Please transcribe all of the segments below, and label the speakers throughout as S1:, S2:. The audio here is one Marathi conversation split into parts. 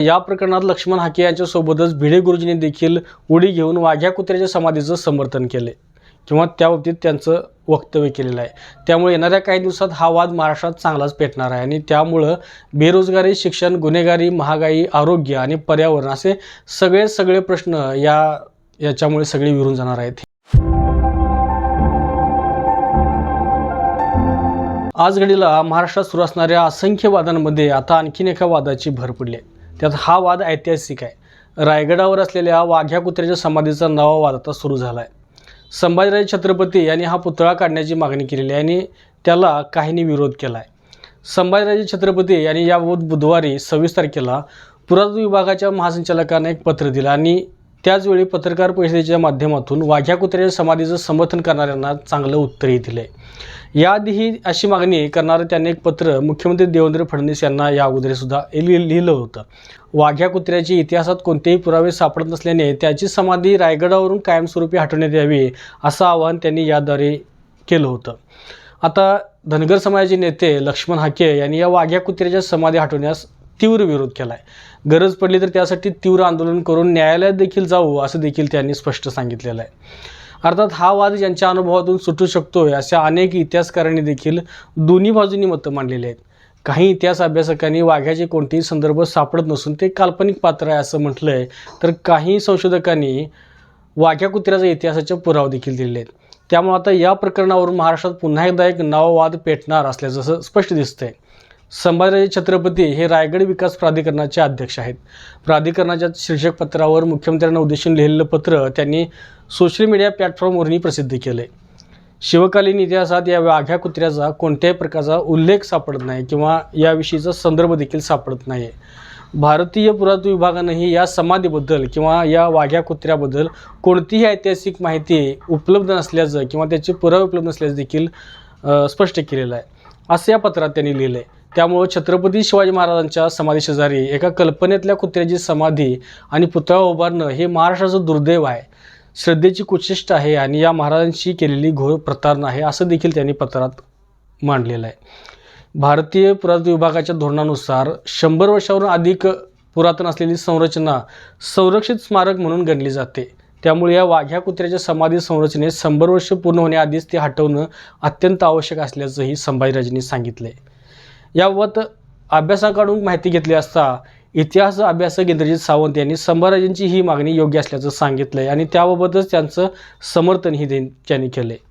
S1: या प्रकरणात लक्ष्मण हाके यांच्यासोबतच भिडे गुरुजींनी देखील उडी घेऊन वाघ्या कुत्र्याच्या समाधीचं समर्थन केले. किंवा त्या बाबतीत त्यांचं वक्तव्य केलेलं आहे. त्यामुळे येणाऱ्या काही दिवसात हा वाद महाराष्ट्रात चांगलाच पेटणार आहे. आणि त्यामुळं बेरोजगारी शिक्षण गुन्हेगारी महागाई आरोग्य आणि पर्यावरण असे सगळे सगळे प्रश्न या याच्यामुळे सगळे विरून जाणार आहेत. आज घडीला महाराष्ट्रात सुरू असणाऱ्या असंख्य वादांमध्ये आता आणखीन एका वादाची भर पडली आहे. त्यात हा वाद ऐतिहासिक आहे. रायगडावर असलेल्या वाघ्या कुत्र्याच्या समाधीचा नवा वाद आता सुरू झाला आहे संभाजीराजे छत्रपती यांनी हा पुतळा काढण्याची मागणी केलेली आहे आणि त्याला काहींनी विरोध केला आहे संभाजीराजे छत्रपती यांनी याबाबत बुधवारी सव्वीस तारखेला पुरातत्व विभागाच्या महासंचालकांना एक पत्र दिलं आणि त्याचवेळी पत्रकार परिषदेच्या माध्यमातून वाघ्या कुत्र्याच्या समाधीचं समर्थन करणाऱ्यांना चांगलं उत्तरही दिलं आहे याआधीही अशी मागणी करणारं त्यांनी एक पत्र मुख्यमंत्री देवेंद्र फडणवीस यांना या अगोदरसुद्धा लि लिहिलं होतं. वाघ्या कुत्र्याची इतिहासात कोणतेही पुरावे सापडत नसल्याने त्याची समाधी रायगडावरून कायमस्वरूपी हटवण्यात यावी असं आवाहन त्यांनी याद्वारे केलं होतं. आता धनगर समाजाचे नेते लक्ष्मण हाके यांनी या वाघ्या कुत्र्याच्या समाधी हटवण्यास तीव्र विरोध केला आहे गरज पडली तर त्यासाठी तीव्र आंदोलन करून न्यायालयात देखील जाऊ असं देखील त्यांनी स्पष्ट सांगितलेलं आहे. अर्थात हा वाद ज्यांच्या अनुभवातून सुटू शकतोय अशा अनेक इतिहासकारांनी देखील दोन्ही बाजूंनी मतं मांडलेली आहेत. काही इतिहास अभ्यासकांनी वाघ्याचे कोणतेही संदर्भ सापडत नसून ते काल्पनिक पात्र आहे असं म्हटलं आहे तर काही संशोधकांनी वाघ्या कुत्र्याचा इतिहासाचे पुरावे देखील दिलेले आहेत. त्यामुळे आता या प्रकरणावरून महाराष्ट्रात पुन्हा एकदा एक नवा वाद पेटणार असल्याचं असं स्पष्ट दिसतंय. संभाजी छत्रपती हे रायगड विकास प्राधिकरणाचे अध्यक्ष आहेत. प्राधिकरणाच्या शीर्षक पत्रावर मुख्यमंत्र्यांना उद्देशून लिहिलेलं पत्र त्यांनी सोशल मीडिया प्लॅटफॉर्मवरही प्रसिद्ध केलं आहे शिवकालीन इतिहासात या वाघ्या कुत्र्याचा कोणत्याही प्रकारचा उल्लेख सापडत नाही किंवा याविषयीचा संदर्भ देखील सापडत नाही आहे भारतीय पुरातत्व विभागानंही या समाधीबद्दल किंवा या वाघ्या कुत्र्याबद्दल कोणतीही ऐतिहासिक माहिती उपलब्ध नसल्याचं किंवा त्याचे पुरावे उपलब्ध नसल्याचं देखील स्पष्ट केलेलं आहे. असं या पत्रात त्यांनी लिहिलं आहे त्यामुळं छत्रपती शिवाजी महाराजांच्या समाधी शेजारी एका कल्पनेतल्या कुत्र्याची समाधी आणि पुतळा उभारणं हे महाराष्ट्राचं दुर्दैव आहे. श्रद्धेची कुचिष्ट आहे आणि या महाराजांशी केलेली घोर प्रतारणा आहे असं देखील त्यांनी पत्रात मांडलेलं आहे. भारतीय पुरातत्व विभागाच्या धोरणानुसार शंभर वर्षावरून अधिक पुरातन असलेली संरचना संरक्षित स्मारक म्हणून गणली जाते. त्यामुळे या वाघ्या कुत्र्याच्या समाधी संरचनेत शंभर वर्ष पूर्ण होण्याआधीच ते हटवणं अत्यंत आवश्यक असल्याचंही संभाजीराजेंनी सांगितलं आहे याबाबत अभ्यासाकडून माहिती घेतली असता इतिहास अभ्यासक इंद्रजित सावंत यांनी संभाराजांची ही मागणी योग्य असल्याचं सांगितलं आहे आणि त्याबाबतच त्यांचं समर्थनही दे त्यांनी केलं आहे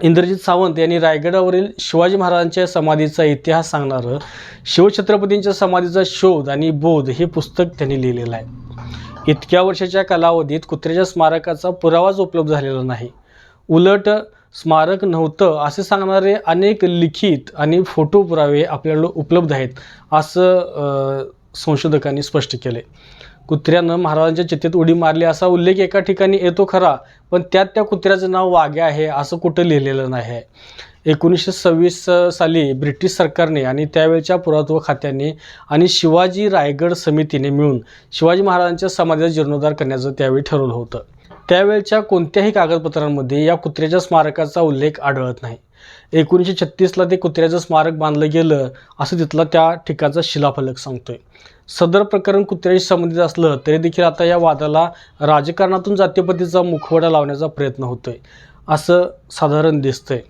S1: इंद्रजित सावंत यांनी रायगडावरील शिवाजी महाराजांच्या समाधीचा इतिहास सांगणारं शिवछत्रपतींच्या समाधीचा शोध आणि बोध हे पुस्तक त्यांनी लिहिलेलं आहे. इतक्या वर्षाच्या कालावधीत कुत्र्याच्या स्मारकाचा पुरावाच उपलब्ध झालेला नाही. उलट स्मारक नव्हतं असे सांगणारे अनेक लिखित आणि फोटो पुरावे आपल्याला उपलब्ध आहेत असं संशोधकांनी स्पष्ट केले कुत्र्यानं महाराजांच्या चित्तेत उडी मारली असा उल्लेख एका ठिकाणी येतो खरा पण त्यात त्या कुत्र्याचं नाव वाघ्या आहे असं कुठं लिहिलेलं नाही आहे. एकोणीसशे सव्वीस साली ब्रिटिश सरकारने आणि त्यावेळच्या पुरातत्व खात्याने आणि शिवाजी रायगड समितीने मिळून शिवाजी महाराजांच्या समाधीचा जीर्णोद्धार करण्याचं त्यावेळी ठरवलं होतं. त्यावेळच्या कोणत्याही कागदपत्रांमध्ये या कुत्र्याच्या स्मारकाचा उल्लेख आढळत नाही. एकोणीसशे छत्तीसला ते कुत्र्याचं स्मारक बांधलं गेलं असं तिथला त्या ठिकाणचा शिलाफलक सांगतोय. सदर प्रकरण कुत्र्याशी संबंधित असलं तरी देखील आता या वादाला राजकारणातून जातीपतीचा मुखवडा लावण्याचा प्रयत्न होतोय असं साधारण दिसतंय.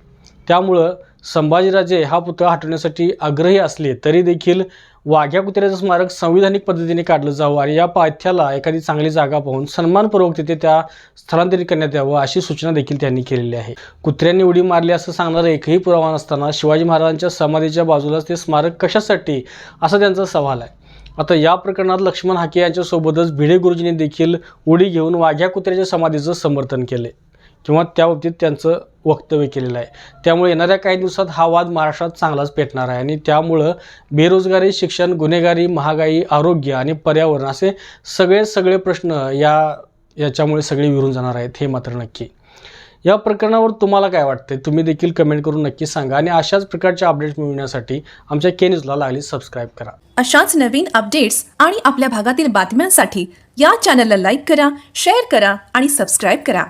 S1: त्यामुळं संभाजीराजे हा पुतळा हटवण्यासाठी आग्रही असले तरी देखील वाघ्या कुत्र्याचं स्मारक संविधानिक पद्धतीने काढलं जावं आणि या पायथ्याला एखादी चांगली जागा पाहून सन्मानपूर्वक तिथे त्या स्थलांतरित करण्यात यावं अशी सूचना देखील त्यांनी केलेली आहे. कुत्र्यांनी उडी मारली असं सांगणारा एकही पुरावा नसताना शिवाजी महाराजांच्या समाधीच्या बाजूलाच ते स्मारक कशासाठी असा त्यांचा सवाल आहे. आता या प्रकरणात लक्ष्मण हाके यांच्यासोबतच भिडे गुरुजींनी देखील उडी घेऊन वाघ्या कुत्र्याच्या समाधीचं समर्थन केले. किंवा त्या बाबतीत त्यांचं वक्तव्य केलेलं आहे. त्यामुळे येणाऱ्या काही दिवसात हा वाद महाराष्ट्रात चांगलाच पेटणार आहे आणि त्यामुळं बेरोजगारी शिक्षण गुन्हेगारी महागाई आरोग्य आणि पर्यावरण असे सगळे सगळे प्रश्न या याच्यामुळे सगळे विरून जाणार आहेत हे मात्र नक्की. या प्रकरणावर तुम्हाला काय वाटतं तुम्ही देखील कमेंट करून नक्की सांगा आणि अशाच प्रकारच्या अपडेट्स मिळवण्यासाठी आमच्या के न्यूजला लागली सबस्क्राईब करा.
S2: अशाच नवीन अपडेट्स आणि आपल्या भागातील बातम्यांसाठी या चॅनलला लाईक करा शेअर करा आणि सबस्क्राईब करा.